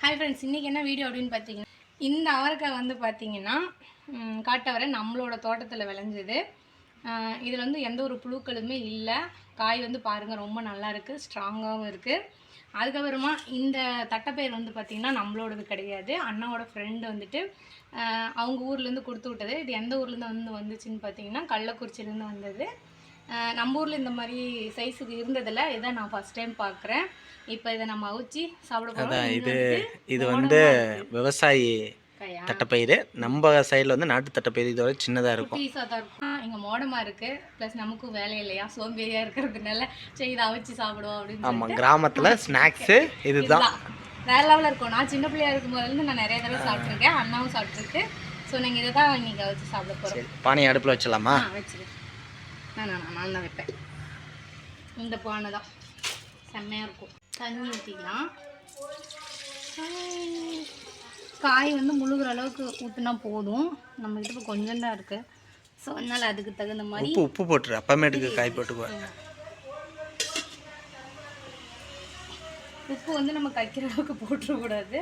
Hi friends இன்றைக்கி என்ன video அப்படின்னு பார்த்தீங்கன்னா இந்த அவரைக்காய் வந்து பார்த்தீங்கன்னா காட்டவரை நம்மளோட தோட்டத்தில் விளைஞ்சது. இதில் வந்து எந்த ஒரு புழுக்களுமே இல்லை. காய் வந்து பாருங்கள் ரொம்ப நல்லா இருக்குது ஸ்ட்ராங்காகவும் இருக்குது அதுக்கப்புறமா இந்த தட்டைப்பயிர் வந்து பார்த்திங்கன்னா நம்மளோடது கிடையாது. அண்ணாவோட ஃப்ரெண்டு வந்துட்டு அவங்க ஊர்லேருந்து கொடுத்து விட்டது. இது எந்த ஊர்லேருந்து வந்து வந்துச்சுன்னு பார்த்தீங்கன்னா கள்ளக்குறிச்சியிலேருந்து வந்தது. நம்ம ஊரில் இந்த மாதிரி சைஸுக்கு இருந்ததில்ல. இதை நான் ஃபஸ்ட் டைம் பார்க்குறேன். இப்போ இதை நம்ம அவிச்சு சாப்பிட போகிறோம் இது இது வந்து விவசாயி தட்டைப்பயிறு நம்ம சைடில் வந்து நாட்டு தட்டைப்பயிறு இதோட சின்னதாக இருக்கும். பீஸாக தான் இருக்கும். இங்கே மோடமாக இருக்குது ப்ளஸ் நமக்கும் வேலை இல்லையா? சோம்பேறியாக இருக்கிறதுனால. சரி இதை அவிச்சு சாப்பிடுவோம் அப்படின்னு ஆமாம் கிராமத்தில் ஸ்நாக்ஸு இதுதான். வேற லெவலில் இருக்கும். நான் சின்ன பிள்ளையா இருக்கும் போதுலேருந்து நான் நிறைய தடவை சாப்பிட்ருக்கேன் அண்ணாவும் சாப்பிட்ருக்கு ஸோ நீங்கள் இதை தான் இன்னைக்கு அவிச்சு சாப்பிட போகிறோம் பானை அடுப்பில் வச்சிடலாமா? ஆ வச்சிரு நான் நான் நான் தான் வைப்பேன். இந்த பானை தான். செம்மையாக இருக்கும். தண்ணி ஊற்றிக்கலாம் காய் வந்து முழுகிற அளவுக்கு ஊற்றினா போதும். நம்ம கிட்ட இப்போ கொஞ்சம் தான் இருக்குது ஸோ அதனால் அதுக்கு தகுந்த மாதிரி உப்பு உப்பு போட்டுரு. அப்பமேட்டுக்கு காய் போட்டுக்குவேன் உப்பு வந்து நம்ம கைக்கிற அளவுக்கு போட்டுறக்கூடாது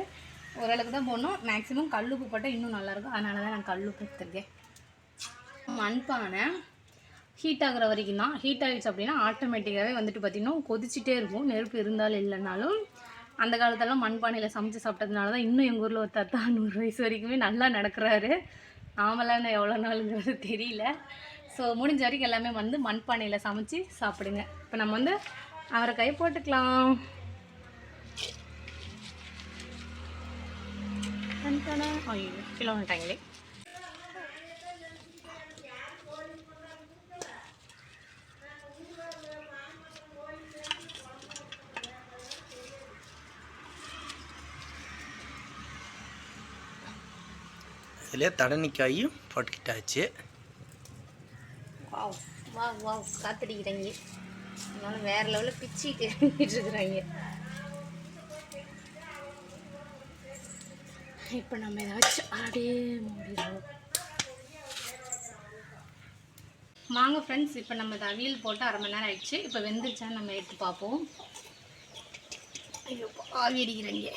ஓரளவுக்கு தான் போடணும். மேக்ஸிமம் கல்லுப்பு போட்டால் இன்னும் நல்லாயிருக்கும் அதனால தான் நான் கல்லுப்பு எடுத்துருக்கேன். மண்பானை. ஹீட் ஆகுற வரைக்கும் தான் ஹீட் ஆகிடுச்சு அப்படின்னா ஆட்டோமேட்டிக்காகவே வந்துட்டு பார்த்திங்கன்னா கொதிச்சுட்டே இருக்கும். நெருப்பு இருந்தாலும் இல்லைனாலும் அந்த காலத்தெல்லாம் மண்பானையில் சமைச்சு சாப்பிட்டதுனால தான் இன்னும் எங்கள் ஊரில் ஒரு தாத்தா நூறு வயசு வரைக்குமே நல்லா நடக்கிறாரு. நாமெல்லாம் எவ்வளோ நாளுங்கிறது தெரியல. ஸோ முடிஞ்ச வரைக்கும் எல்லாமே வந்து மண்பானையில் சமைச்சு சாப்பிடுங்க. இப்போ நம்ம வந்து அவரைக்காய் போட்டுக்கலாம். கிலோ ஐயோ வந்துட்டாங்களே இதுலேயே தடனிக்காயும் போட்டுக்கிட்டாச்சு. வா வா வாவ் காத்தடிக்கிறாங்க. அதனால லெவலில் பிச்சு இருக்கிறாங்க. இப்போ நம்ம ஏதாச்சும் அப்படியே மூடிடுவோம். வாங்க ஃப்ரெண்ட்ஸ் இப்போ நம்ம இதை அவியல் போட்டு அரை மணி நேரம் ஆயிடுச்சு. இப்போ வெந்துருச்சான்னு நம்ம எடுத்து பார்ப்போம். ஐயோ ஆவி அடிக்கிறாங்க.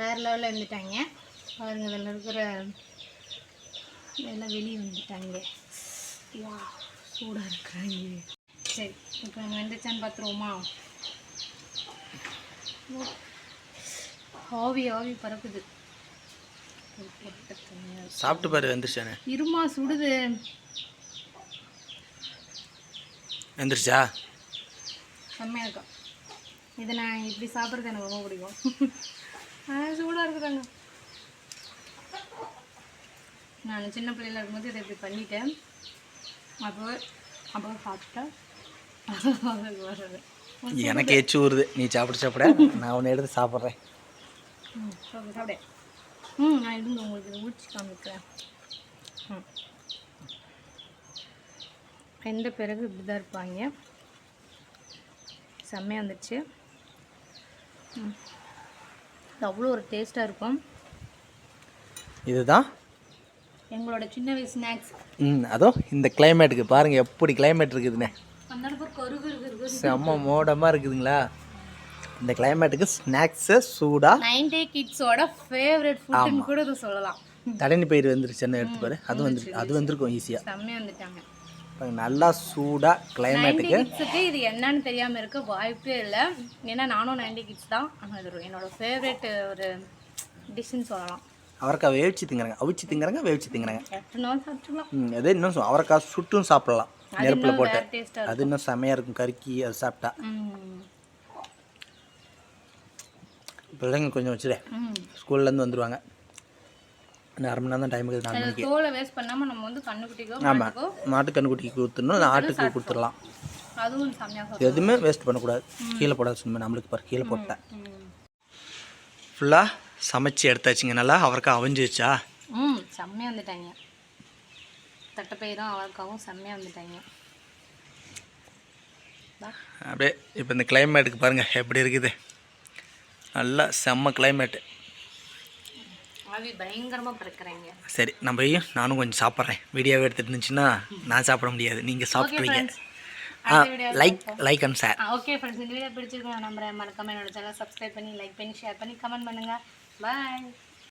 வேறு லெவலில் இருந்துட்டாங்க பாருங்க அதில் இருக்கிற எல்லாம் வெளியே வந்துட்டாங்க. வா சூடாக இருக்கிறாங்க. சரி இப்போ நம்ம வெந்துச்சான்னு பார்த்துருவோமா ஆவி ஆவி பறக்குது. சாப்பிட்டு பாரு வந்துருச்சானே இருமா சுடுது. வந்துருச்சா செம்மையாக இருக்கும் இதை நான் இப்படி சாப்பிட்றது எனக்கு ரொம்ப பிடிக்கும். சூடாக இருக்குதாங்க. நான் சின்ன பிள்ளையில இருக்கும்போது இதை இப்படி பண்ணிட்டேன். அப்போ அப்போ சாப்பிட்டேன் அதுக்கு வர்றது எனக்கு எச்சு ஊறுது. நீ சாப்பிட சாப்பிட. நான் உன்னை எடுத்து சாப்பிட்றேன். ம் சாப்பிடு ம் நான் இருந்து உங்களுக்கு ஊற்றி காமிக்கிறேன். ம். வெந்த பிறகு இப்படி தான் இருப்பாங்க. செம்மையாக வந்துடுச்சு ம். இது அவ்வளோ ஒரு டேஸ்ட்டாக இருக்கும். இதுதான்? எங்களோட சின்ன வயசு ஸ்நாக்ஸ் ம் அதோ இந்த கிளைமேட்டுக்கு பாருங்கள் எப்படி கிளைமேட் இருக்குதுண்ணே கரு செம்ம மோடமாக இருக்குதுங்களா? இந்த கிளைமேட்டுக்கு ஸ்நாக்ஸு சூடாக நைன்டே கிட்ஸோட ஃபேவரட் ஃபுட்டுன்னு கூட இது சொல்லலாம். தடனி பயிர் வந்துருச்சுன்னு எடுத்து பாரு. அது வந்து அது வந்திருக்கும் ஈஸியாக செம்மையாக வந்துட்டாங்க. நல்லா சூடாக கிளைமேட்டுக்கு இது என்னன்னு தெரியாமல் இருக்க வாய்ப்பே இல்லை. ஏன்னா நானும் நைன்டி கிட்ஸ் தான். ஆனால் இது ஒரு என்னோட ஃபேவரட் ஒரு டிஷ்ஷுன்னு சொல்லலாம். அவரைக்காய் வேவிச்சு திங்குறாங்க. அவிச்சு திங்குறாங்க வேவிச்சு திங்குறாங்க. ம் அதே இன்னும் அவரைக்காய் சுட்டும் சாப்பிடலாம். நெருப்பில் போட்டு. அது இன்னும் செமையாக இருக்கும். கறிக்கி அது சாப்பிட்டா. பிள்ளைங்க கொஞ்சம் வச்சுரு ஸ்கூல்லேருந்து வந்துடுவாங்க இன்னும் அரை மணி நேரம் தான் டைம் இருக்குது நாலு மணிக்கு. தோலை வேஸ்ட் பண்ணாமல் நம்ம வந்து கண்ணுக்குட்டிக்கோ ஆமாம் மாட்டுக்கோ மாட்டுக்கண்ணுக்குட்டிக்கு கொடுத்துடணும். ஆட்டுக்கு கொடுத்துடலாம். எதுவுமே வேஸ்ட் பண்ணக்கூடாது. கீழே போடாது சும்மா. நம்மளுக்கு பாரு கீழே போட்டேன். ஃபுல்லாக சமைச்சு எடுத்தாச்சுங்க. நல்லா அவரைக்காய் அவிஞ்சிருச்சா? ம் செம்மையாக வந்துட்டாங்க. தட்டைப்பயிரும் அவரைக்காவும் செம்மையாக வந்துட்டாங்க. அப்படியே இப்போ இந்த கிளைமேட்டுக்கு பாருங்கள் எப்படி இருக்குது. நல்லா செம்ம கிளைமேட்டு ஆவி பயங்கரமாக பறக்குறாங்க. சரி நம்ம நானும் கொஞ்சம் சாப்பிட்றேன். வீடியோவே எடுத்துட்டு இருந்துச்சுன்னா நான் சாப்பிட முடியாது. நீங்கள் அடுத்த video like like and share okay friends இந்த வீடியோ பிடிச்சிருக்கோம் நம்புறேன். மறக்காம என்னோட சேனல் சப்ஸ்கிரைப் பண்ணி லைக் பண்ணி ஷேர் பண்ணி கமெண்ட் பண்ணுங்க. Bye!